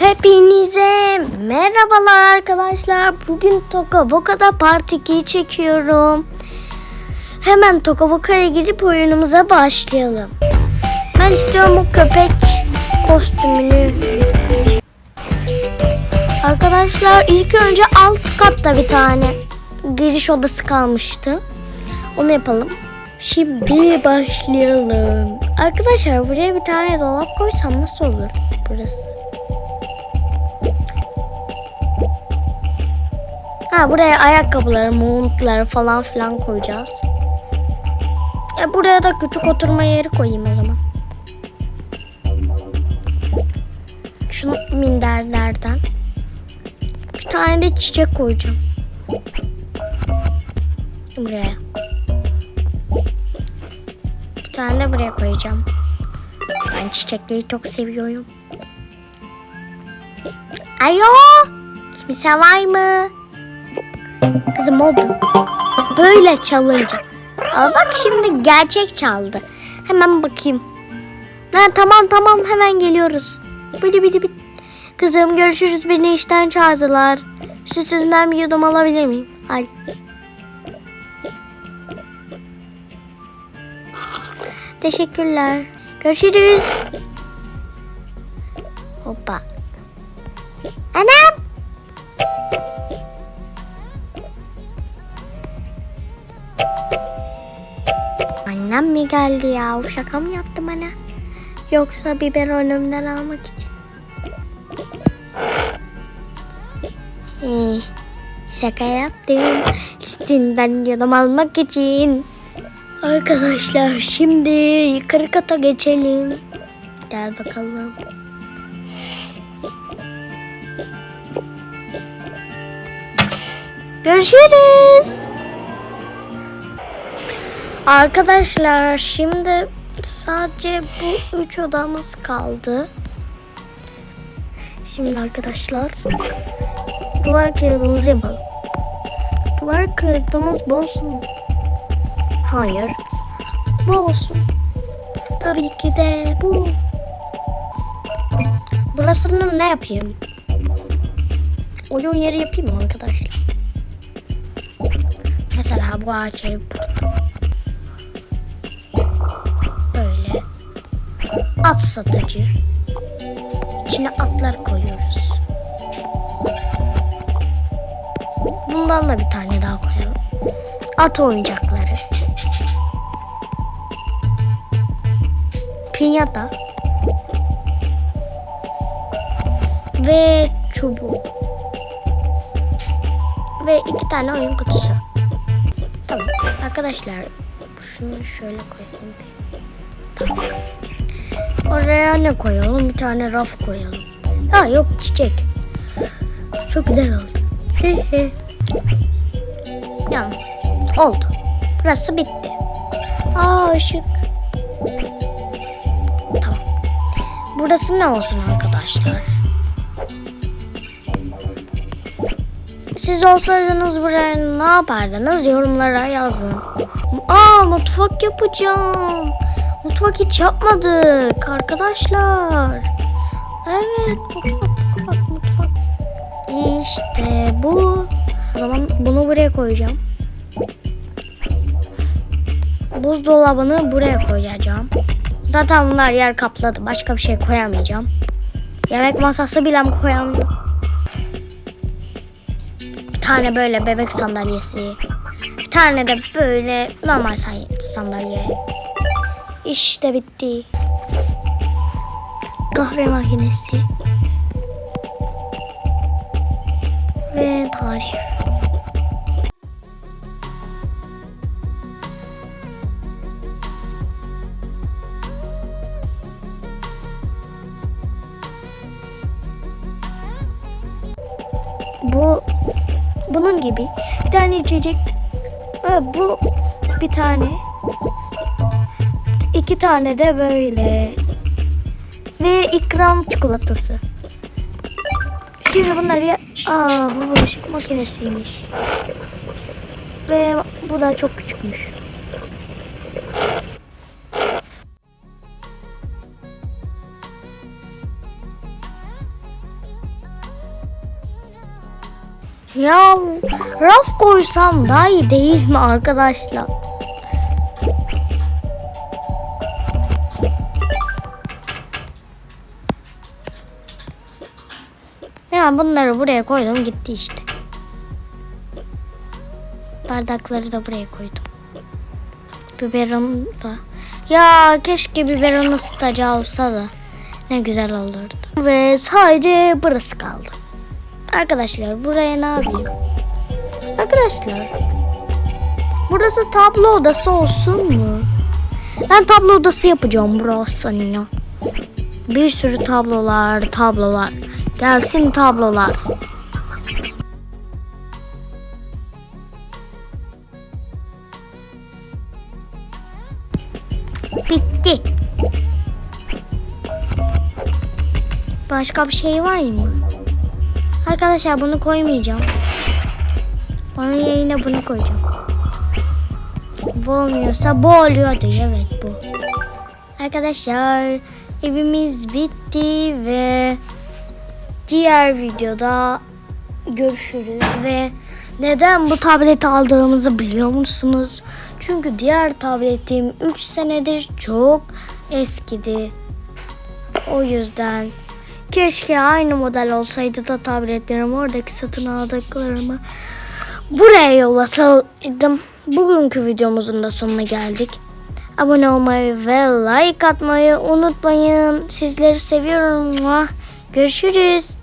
Hepinize merhabalar arkadaşlar. Bugün Toka Boka'da Part 2'yi çekiyorum. Hemen Toka Boka'ya girip oyunumuza başlayalım. Ben istiyorum o köpek kostümünü. Arkadaşlar ilk önce alt katta bir tane giriş odası kalmıştı. Onu yapalım. Şimdi başlayalım. Arkadaşlar buraya bir tane dolap koysam nasıl olur burası? Ha buraya ayakkabıları, montları falan filan koyacağız. E buraya da küçük oturma yeri koyayım o zaman. Şu minderlerden. Bir tane de çiçek koyacağım. Buraya. Bir tane de buraya koyacağım. Ben çiçekleri çok seviyorum. Ayo! Kimse var mı? Kızım o böyle çalınca. Al bak şimdi gerçek çaldı. Hemen bakayım. Ha, tamam tamam hemen geliyoruz. Bili bili bili. Kızım görüşürüz beni işten çağırdılar. Sütünden bir yudum alabilir miyim? Al. Teşekkürler. Görüşürüz. Hoppa. Anam. Geldi ya? Şaka mı yaptı bana? Yoksa biber önümden almak için. Ee, şaka yaptım. Üstünden yanım almak için. Arkadaşlar şimdi yukarı kata geçelim. Gel bakalım. Görüşürüz. Arkadaşlar şimdi sadece bu üç odamız kaldı. Şimdi arkadaşlar duvar kağıdımızı yapalım. Duvar kağıdımız bu olsun. Hayır. Bu olsun. Tabii ki de bu. Burasını ne yapayım? Oyun yeri yapayım mı arkadaşlar? Mesela bu ağaçayı burada. At satıcı. İçine atlar koyuyoruz. Bundan da bir tane daha koyalım. At oyuncakları. Pinyata. Ve çubuğu. Ve iki tane oyun kutusu. Tamam. Arkadaşlar şunu şöyle koyalım. Oraya ne koyalım? Bir tane raf koyalım. Ha yok çiçek. Çok güzel oldu. tamam. Oldu. Burası bitti. Aa ışık. Tamam. Burası ne olsun arkadaşlar? Siz olsaydınız buraya ne yapardınız? Yorumlara yazın. Aa mutfak yapacağım. Mutfak hiç yapmadık arkadaşlar. Evet mutfak mutfak mutfak. İşte bu. O zaman bunu buraya koyacağım. Buzdolabını buraya koyacağım. Zaten bunlar yer kapladı. Başka bir şey koyamayacağım. Yemek masası bile koyamıyorum? Bir tane böyle bebek sandalyesi. Bir tane de böyle normal sandalye. İşte bitti. Kahve makinesi. Ve tarif. Bu bunun gibi bir tane içecek. Ha, bu bir tane. İki tane de böyle. Ve ikram çikolatası. Şimdi bunları ya... Aa bu bulaşık makinesiymiş. Ve bu da çok küçükmüş. Ya raf koysam daha iyi değil mi arkadaşlar? Ya bunları buraya koydum gitti işte. Bardakları da buraya koydum. Biberon da. Ya keşke biberon ısıtacağı olsa da ne güzel olurdu. Ve sadece burası kaldı. Arkadaşlar buraya ne yapayım? Arkadaşlar burası tablo odası olsun mu? Ben tablo odası yapacağım burasını. Bir sürü tablolar, tablolar. Gelsin tablolar. Bitti. Başka bir şey var mı? Arkadaşlar bunu koymayacağım. Onun yerine bunu koyacağım. Bu olmuyorsa bu oluyordu. Evet bu. Arkadaşlar evimiz bitti ve diğer videoda görüşürüz ve neden bu tableti aldığımızı biliyor musunuz? Çünkü diğer tabletim 3 senedir çok eskidi. O yüzden keşke aynı model olsaydı da tabletlerim oradaki satın aldıklarımı buraya yollasaydım. Bugünkü videomuzun da sonuna geldik. Abone olmayı ve like atmayı unutmayın. Sizleri seviyorum. Görüşürüz.